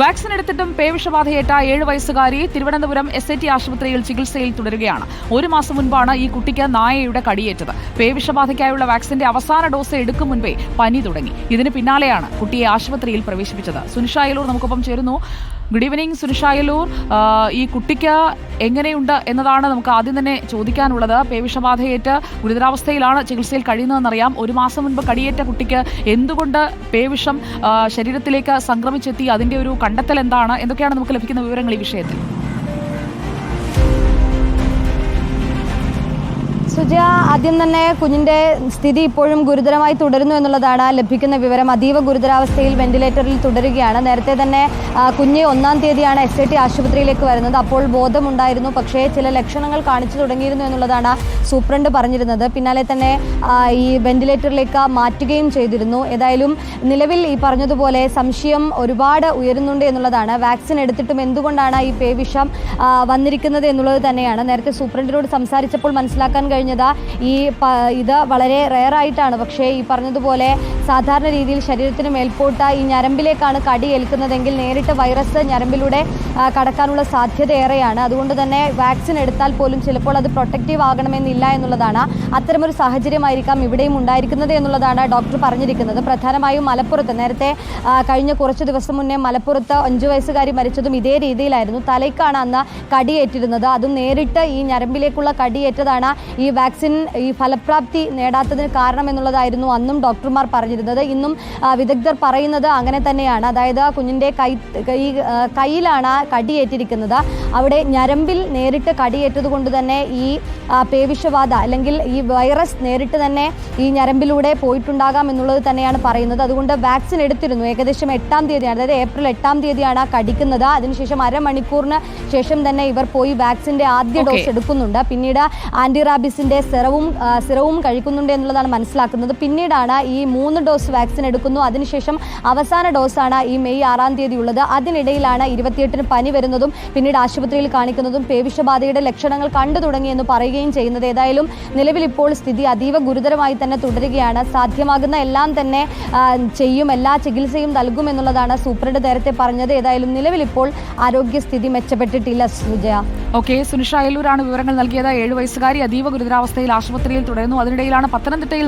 Vaccine എടുത്തിട്ടും പേവിഷബാധയേറ്റ ഏഴ് വയസ്സുകാരി തിരുവനന്തപുരം എസ് ഐ ടി ആശുപത്രിയിൽ ചികിത്സയിൽ തുടരുകയാണ്. ഒരു മാസം മുൻപാണ് ഈ കുട്ടിക്ക് നായയുടെ കടിയേറ്റത്. പേവിഷബാധയ്ക്കായുള്ള വാക്സിന്റെ അവസാന ഡോസ് എടുക്കും മുൻപേ പനി തുടങ്ങി. ഇതിന് പിന്നാലെയാണ് കുട്ടിയെ ആശുപത്രിയിൽ പ്രവേശിപ്പിച്ചത്. സുനിഷായലൂർ നമുക്കൊപ്പം ചേരുന്നു. ഗുഡ് ഈവനിങ് സുനിഷായലൂർ ഈ കുട്ടിക്ക് എങ്ങനെയുണ്ട് എന്നതാണ് നമുക്ക് ആദ്യം തന്നെ ചോദിക്കാനുള്ളത്. പേവിഷബാധയേറ്റ് ഗുരുതരാവസ്ഥയിലാണ് ചികിത്സയിൽ കഴിയുന്നതെന്നറിയാം. ഒരു മാസം മുൻപ് കടിയേറ്റ കുട്ടിക്ക് എന്തുകൊണ്ട് പേവിഷം ശരീരത്തിലേക്ക് സംക്രമിച്ചെത്തി? അതിന്റെ ഒരു കണ്ടെത്തൽ എന്താണ്? എന്തൊക്കെയാണ് നമുക്ക് ലഭിക്കുന്ന വിവരങ്ങൾ ഈ വിഷയത്തിൽ? സുജ ആദ്യം തന്നെ കുഞ്ഞിന്റെ സ്ഥിതി ഇപ്പോഴും ഗുരുതരമായി തുടരുന്നു എന്നുള്ളതാണ് ലഭിക്കുന്ന വിവരം. അതീവ ഗുരുതരാവസ്ഥയിൽ വെന്റിലേറ്ററിൽ തുടരുകയാണ്. നേരത്തെ തന്നെ കുഞ്ഞ് ഒന്നാം തീയതിയാണ് എസ് ടി ആശുപത്രിയിലേക്ക് വരുന്നത്. അപ്പോൾ ബോധമുണ്ടായിരുന്നു. പക്ഷേ ചില ലക്ഷണങ്ങൾ കാണിച്ചു തുടങ്ങിയിരുന്നു എന്നുള്ളതാണ് സൂപ്രണ്ട് പറഞ്ഞിരുന്നത്. പിന്നാലെ തന്നെ ഈ വെന്റിലേറ്ററിലേക്ക് മാറ്റുകയും ചെയ്തിരുന്നു. ഏതായാലും നിലവിൽ ഈ പറഞ്ഞതുപോലെ സംശയം ഒരുപാട് ഉയരുന്നുണ്ട് എന്നുള്ളതാണ്. വാക്സിൻ എടുത്തിട്ടും എന്തുകൊണ്ടാണ് ഈ പേവിഷം വന്നിരിക്കുന്നത് എന്നുള്ളത് തന്നെയാണ്. നേരത്തെ സൂപ്രണ്ടിനോട് സംസാരിച്ചപ്പോൾ മനസ്സിലാക്കാൻ കഴിഞ്ഞത് ഈ പ- ഇത് വളരെ റെയർ ആയിട്ടാണ് പക്ഷേ ഈ പറഞ്ഞതുപോലെ സാധാരണ രീതിയിൽ ശരീരത്തിന് മേൽപോട്ട ഈ ഞരമ്പിലേക്കാണ് കടി ഏൽക്കുന്നതെങ്കിൽ നേരിട്ട് വൈറസ് ഞരമ്പിലൂടെ കടക്കാനുള്ള സാധ്യത ഏറെയാണ്. അതുകൊണ്ട് തന്നെ വാക്സിൻ എടുത്താൽ പോലും ചിലപ്പോൾ അത് പ്രൊട്ടക്റ്റീവ് ആകണമെന്നില്ല എന്നുള്ളതാണ് അത്തരമൊരു സാഹചര്യമായിരിക്കാം ഇവിടെയും ഉണ്ടായിരിക്കുന്നത് എന്നുള്ളതാണ് ഡോക്ടർ പറഞ്ഞിരിക്കുന്നത്. പ്രധാനമായും മലപ്പുറത്ത് നേരത്തെ കഴിഞ്ഞ കുറച്ച് ദിവസം മുന്നേ മലപ്പുറത്ത് അഞ്ചു വയസ്സുകാരി മരിച്ചതും ഇതേ രീതിയിലായിരുന്നു. തലയ്ക്കാണ് അന്ന് കടിയേറ്റിരുന്നത്. അതും നേരിട്ട് ഈ ഞരമ്പിലേക്കുള്ള കടിയേറ്റതാണ് ഈ വാക്സിൻ ഈ ഫലപ്രാപ്തി നേടാത്തതിന് കാരണം എന്നുള്ളതായിരുന്നു അന്നും ഡോക്ടർമാർ പറഞ്ഞിരുന്നത്. ഇന്നും വിദഗ്ധർ പറയുന്നത് അങ്ങനെ തന്നെയാണ്. അതായത് കുഞ്ഞിന്റെ കൈ കൈ ആ, കയ്യിലാണ് കടിയേറ്റിരിക്കുന്നത്. അവിടെ ഞരമ്പിൽ നേരിട്ട് കടിയേറ്റത് കൊണ്ട് തന്നെ ഈ പേവിഷബാധ അല്ലെങ്കിൽ ഈ വൈറസ് നേരിട്ട് തന്നെ ഈ ഞരമ്പിലൂടെ പോയിട്ടുണ്ടാകാം എന്നുള്ളത് തന്നെയാണ് പറയുന്നത്. അതുകൊണ്ട് വാക്സിൻ എടുത്തിരുന്നു. ഏകദേശം എട്ടാം തീയതിയാണ്. അതായത് ഏപ്രിൽ എട്ടാം തീയതിയാണ് കടിക്കുന്നത്. അതിനുശേഷം അരമണിക്കൂറിന് ശേഷം തന്നെ ഇവർ പോയി വാക്സിന്റെ ആദ്യ ഡോസ് എടുക്കുന്നുണ്ട്. പിന്നീട് ആന്റി റാബിസിന്റെ സിറവും സിറവും കഴിക്കുന്നുണ്ട് എന്നുള്ളതാണ് മനസ്സിലാക്കുന്നത്. പിന്നീടാണ് ഈ മൂന്ന് ഡോസ് വാക്സിൻ എടുക്കുന്നു. അതിനുശേഷം അവസാന ഡോസാണ് ഈ മെയ് ആറാം തീയതി ഉള്ളത് അതിനിടയിലാണ് ഇരുപത്തിയെട്ടിന് പനി വരുന്നതും പിന്നീട് ആശുപത്രിയിൽ കാണിക്കുന്നതും പേവിഷബാധയുടെ ലക്ഷണങ്ങൾ കണ്ടു തുടങ്ങിയെന്ന് പറയുകയും ചെയ്യുന്നത്. ഏതായാലും നിലവിൽ ഇപ്പോൾ സ്ഥിതി അതീവ ഗുരുതരമായി തന്നെ തുടരുകയാണ്. സാധ്യമാകുന്ന എല്ലാം തന്നെ ചെയ്യും. എല്ലാ ചികിത്സയും നൽകും എന്നുള്ളതാണ് സൂപ്രണ്ട് നേരത്തെ പറഞ്ഞത്. ഏതായാലും നിലവിൽ ഇപ്പോൾ ആരോഗ്യസ്ഥിതി മെച്ചപ്പെട്ടിട്ടില്ല സുജയ. ഓക്കെ സുനിഷ അയലൂരാണ് വിവരങ്ങൾ നൽകിയത്. ഏഴ് വയസ്സുകാരി അതീവ ഗുരുതരാവസ്ഥയിൽ ആശുപത്രിയിൽ തുടരുന്നു. അതിനിടയിലാണ് പത്തനംതിട്ടയിൽ